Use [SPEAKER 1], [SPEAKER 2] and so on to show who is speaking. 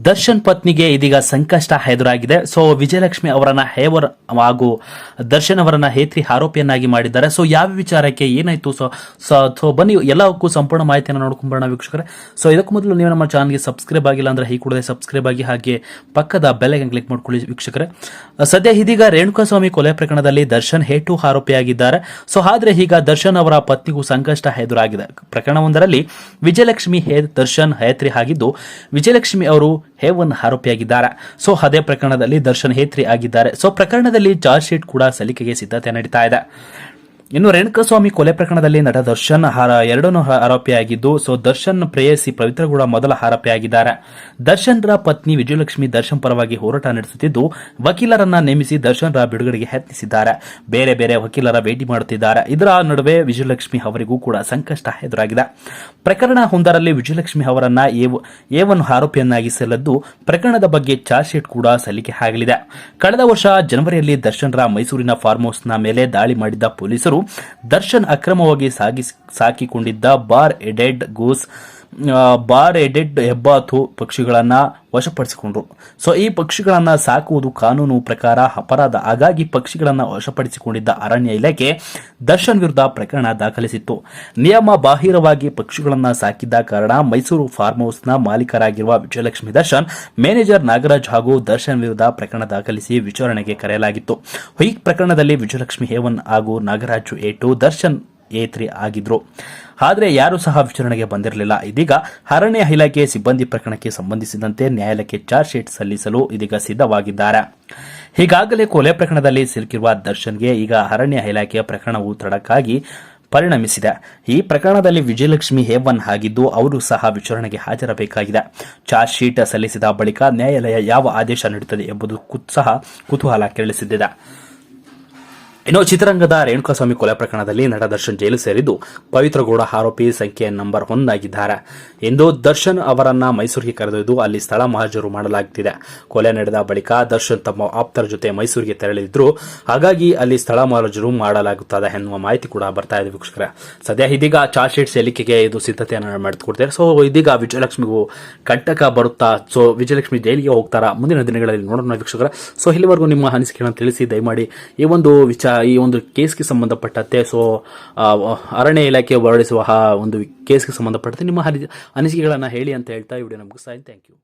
[SPEAKER 1] ದರ್ಶನ್ ಪತ್ನಿಗೆ ಇದೀಗ ಸಂಕಷ್ಟ ಎದುರಾಗಿದೆ. ಸೊ, ವಿಜಯಲಕ್ಷ್ಮಿ ಅವರನ್ನ ಹೇವರ್ ಹಾಗೂ ದರ್ಶನ್ ಅವರನ್ನ ಹೇತ್ರಿ ಆರೋಪಿಯನ್ನಾಗಿ ಮಾಡಿದ್ದಾರೆ. ಸೊ, ಯಾವ ವಿಚಾರಕ್ಕೆ ಏನಾಯ್ತು? ಸೊ ಸೊ ಬನ್ನಿ ಎಲ್ಲಕ್ಕೂ ಸಂಪೂರ್ಣ ಮಾಹಿತಿಯನ್ನು ನೋಡ್ಕೊಂಬರೋಣ ವೀಕ್ಷಕರೇ. ಸೊ, ಇದಕ್ಕೂ ಮೊದಲು ನೀವು ನಮ್ಮ ಚಾನಲ್ಗೆ ಸಬ್ಸ್ಕ್ರೈಬ್ ಆಗಿಲ್ಲ ಅಂದ್ರೆ ಈ ಕೂಡಲೇ ಸಬ್ಸ್ಕ್ರೈಬ್ ಆಗಿ ಹಾಗೆ ಪಕ್ಕದ ಬೆಲೆಗೆ ಕ್ಲಿಕ್ ಮಾಡ್ಕೊಳ್ಳಿ ವೀಕ್ಷಕರೇ. ಸದ್ಯ ಇದೀಗ ರೇಣುಕಾಸ್ವಾಮಿ ಕೊಲೆ ಪ್ರಕರಣದಲ್ಲಿ ದರ್ಶನ್ ಹೇಟು ಆರೋಪಿಯಾಗಿದ್ದಾರೆ. ಸೊ, ಆದ್ರೆ ಈಗ ದರ್ಶನ್ ಅವರ ಪತ್ನಿಗೂ ಸಂಕಷ್ಟ ಎದುರಾಗಿದೆ. ಪ್ರಕರಣವೊಂದರಲ್ಲಿ ವಿಜಯಲಕ್ಷ್ಮಿ ಹೇ ದರ್ಶನ್ ಹೇತ್ರಿ ಆಗಿದ್ದು, ವಿಜಯಲಕ್ಷ್ಮಿ ಅವರು ಹೇವನ್ ಆರೋಪಿಯಾಗಿದ್ದಾರೆ. ಸೊ, ಅದೇ ಪ್ರಕರಣದಲ್ಲಿ ದರ್ಶನ್ ಹೇತ್ರಿ ಆಗಿದ್ದಾರೆ. ಸೊ, ಪ್ರಕರಣದಲ್ಲಿ ಚಾರ್ಜ್ ಶೀಟ್ ಕೂಡ ಸಲ್ಲಿಕೆಗೆ ಸಿದ್ಧತೆ ನಡೀತಾ ಇದೆ. ಇನ್ನು ರೇಣುಕಸ್ವಾಮಿ ಕೊಲೆ ಪ್ರಕರಣದಲ್ಲಿ ನಟ ದರ್ಶನ್ ಹಾರ- ಎರಡನೇ ಆರೋಪಿಯಾಗಿದ್ದು, ಸೊ ದರ್ಶನ್ ಪ್ರೇಯಸಿ ಪವಿತ್ರಗೌಡ ಮೊದಲ ಆರೋಪಿಯಾಗಿದ್ದಾರೆ. ದರ್ಶನ್ ಪತ್ನಿ ವಿಜಯಲಕ್ಷ್ಮಿ ದರ್ಶನ್ ಪರವಾಗಿ ಹೋರಾಟ ನಡೆಸುತ್ತಿದ್ದು, ವಕೀಲರನ್ನ ನೇಮಿಸಿ ದರ್ಶನ್ ರ ಬಿಡುಗಡೆಗೆ ಯತ್ನಿಸಿದ್ದಾರೆ. ಬೇರೆ ಬೇರೆ ವಕೀಲರ ಭೇಟಿ ಮಾಡುತ್ತಿದ್ದಾರೆ. ಇದರ ನಡುವೆ ವಿಜಯಲಕ್ಷ್ಮಿ ಅವರಿಗೂ ಕೂಡ ಸಂಕಷ್ಟ ಎದುರಾಗಿದೆ. ಪ್ರಕರಣ ಒಂದರಲ್ಲಿ ವಿಜಯಲಕ್ಷ್ಮಿ ಅವರನ್ನ ಏವ್- ಏವನ್ ಆರೋಪಿಯನ್ನಾಗಿಸಲದ್ದು ಪ್ರಕರಣದ ಬಗ್ಗೆ ಚಾರ್ಜ್ ಶೀಟ್ ಕೂಡ ಸಲ್ಲಿಕೆ ಆಗಲಿದೆ. ಕಳೆದ ವರ್ಷ ಜನವರಿಯಲ್ಲಿ ದರ್ಶನ್ ರ ಮೈಸೂರಿನ ಫಾರ್ಮ್ ಹೌಸ್ನ ಮೇಲೆ ದಾಳಿ ಮಾಡಿದ್ದ ಪೊಲೀಸರು ದರ್ಶನ್ ಅಕ್ರಮವಾಗಿ ಸಾಗಿಸ್ ಸಾಕಿಕೊಂಡಿದ್ದ bar headed goose bar headed ಹೆಬ್ಬಾತು ಪಕ್ಷಿಗಳನ್ನು ವಶಪಡಿಸಿಕೊಂಡ್ರು. ಸೊ, ಈ ಪಕ್ಷಿಗಳನ್ನು ಸಾಕುವುದು ಕಾನೂನು ಪ್ರಕಾರ ಅಪರಾಧ. ಹಾಗಾಗಿ ಪಕ್ಷಿಗಳನ್ನು ವಶಪಡಿಸಿಕೊಂಡಿದ್ದ ಅರಣ್ಯ ಇಲಾಖೆ ದರ್ಶನ್ ವಿರುದ್ಧ ಪ್ರಕರಣ ದಾಖಲಿಸಿತ್ತು. ನಿಯಮ ಬಾಹಿರವಾಗಿ ಪಕ್ಷಿಗಳನ್ನು ಸಾಕಿದ್ದ ಕಾರಣ ಮೈಸೂರು ಫಾರ್ಮ್ ಹೌಸ್ನ ಮಾಲೀಕರಾಗಿರುವ ವಿಜಯಲಕ್ಷ್ಮಿ ದರ್ಶನ್, ಮ್ಯಾನೇಜರ್ ನಾಗರಾಜ್ ಹಾಗೂ ದರ್ಶನ್ ವಿರುದ್ಧ ಪ್ರಕರಣ ದಾಖಲಿಸಿ ವಿಚಾರಣೆಗೆ ಕರೆಯಲಾಗಿತ್ತು. ಈ ಪ್ರಕರಣದಲ್ಲಿ ವಿಜಯಲಕ್ಷ್ಮಿ ಹೇವನ್ ಹಾಗೂ ನಾಗರಾಜು ಏಟು ದರ್ಶನ್ ಏತ್ರಿ ಆಗಿದ್ರು. ಆದರೆ ಯಾರೂ ಸಹ ವಿಚಾರಣೆಗೆ ಬಂದಿರಲಿಲ್ಲ. ಇದೀಗ ಅರಣ್ಯ ಇಲಾಖೆ ಸಿಬ್ಬಂದಿ ಪ್ರಕರಣಕ್ಕೆ ಸಂಬಂಧಿಸಿದಂತೆ ನ್ಯಾಯಾಲಯಕ್ಕೆ ಚಾರ್ಜ್ ಶೀಟ್ ಸಲ್ಲಿಸಲು ಇದೀಗ ಸಿದ್ಧವಾಗಿದ್ದಾರೆ. ಈಗಾಗಲೇ ಕೊಲೆ ಪ್ರಕರಣದಲ್ಲಿ ಸಿಲುಕಿರುವ ದರ್ಶನ್ಗೆ ಈಗ ಅರಣ್ಯ ಇಲಾಖೆಯ ಪ್ರಕರಣವು ತಡಕ್ಕಾಗಿ ಪರಿಣಮಿಸಿದೆ. ಈ ಪ್ರಕರಣದಲ್ಲಿ ವಿಜಯಲಕ್ಷ್ಮಿ ಹೇವನ್ ಆಗಿದ್ದು ಅವರು ಸಹ ವಿಚಾರಣೆಗೆ ಹಾಜರಬೇಕಾಗಿದೆ ಚಾರ್ಜ್ ಶೀಟ್ ಸಲ್ಲಿಸಿದ ಬಳಿಕ ನ್ಯಾಯಾಲಯ ಯಾವ ಆದೇಶ ನೀಡುತ್ತದೆ ಎಂಬುದು ಸಹ ಕುತೂಹಲ ಕೆರಳಿಸಿದೆ ಇನ್ನು ಚಿತ್ರರಂಗದ ರೇಣುಕಾಸ್ವಾಮಿ ಕೊಲೆ ಪ್ರಕರಣದಲ್ಲಿ ನಟ ದರ್ಶನ್ ಜೈಲು ಸೇರಿದ್ದು ಪವಿತ್ರಗೌಡ ಆರೋಪಿ ಸಂಖ್ಯೆ ನಂಬರ್ ಆಗಿದ್ದಾರೆ ಇಂದು ದರ್ಶನ್ ಅವರನ್ನ ಮೈಸೂರಿಗೆ ಕರೆದೊಯ್ದು ಅಲ್ಲಿ ಸ್ಥಳ ಮಹಾಜರು ಮಾಡಲಾಗುತ್ತಿದೆ ಕೊಲೆ ನಡೆದ ಬಳಿಕ ದರ್ಶನ್ ತಮ್ಮ ಆಪ್ತರ ಜೊತೆ ಮೈಸೂರಿಗೆ ತೆರಳಿದ್ರು. ಹಾಗಾಗಿ ಅಲ್ಲಿ ಸ್ಥಳ ಮಹಾಜರು ಮಾಡಲಾಗುತ್ತದೆ ಎನ್ನುವ ಮಾಹಿತಿ ಕೂಡ ಬರ್ತಾ ಇದೆ ವೀಕ್ಷಕರ. ಸದ್ಯ ಇದೀಗ ಚಾರ್ಜ್ ಶೀಟ್ ಸಲ್ಲಿಕೆಗೆ ಇದು ಸಿದ್ಧತೆಯನ್ನು ಮಾಡಿಕೊಡ್ತಾರೆ ಸೊ ಇದೀಗ ವಿಜಯಲಕ್ಷ್ಮಿಗೂ ಕಂಟಕ ಬರುತ್ತಾ? ಸೊ ವಿಜಯಲಕ್ಷ್ಮಿ ಜೈಲಿಗೆ ಹೋಗ್ತಾರಾ? ಮುಂದಿನ ದಿನಗಳಲ್ಲಿ ನೋಡೋಣ ವೀಕ್ಷಕರ. ಸೊ ಇಲ್ಲಿವರೆಗೂ ನಿಮ್ಮ ಅನಿಸಿಕೆಗಳನ್ನು ತಿಳಿಸಿ, ದಯಮಾಡಿ ಈ ಒಂದು ವಿಚಾರ ಈ ಒಂದು ಕೇಸ್ಗೆ ಸಂಬಂಧಪಟ್ಟಂತೆ ಸೊ ಅರಣ್ಯ ಇಲಾಖೆ ಹೊರಡಿಸುವ ಒಂದು ಕೇಸ್ಗೆ ಸಂಬಂಧಪಟ್ಟಂತೆ ನಿಮ್ಮ ಅನಿಸಿಕೆಗಳನ್ನು ಹೇಳಿ ಅಂತ ಹೇಳ್ತಾ ವಿಡಿಯೋ ಮುಗಿಸ್ತಾ ಥ್ಯಾಂಕ್ ಯು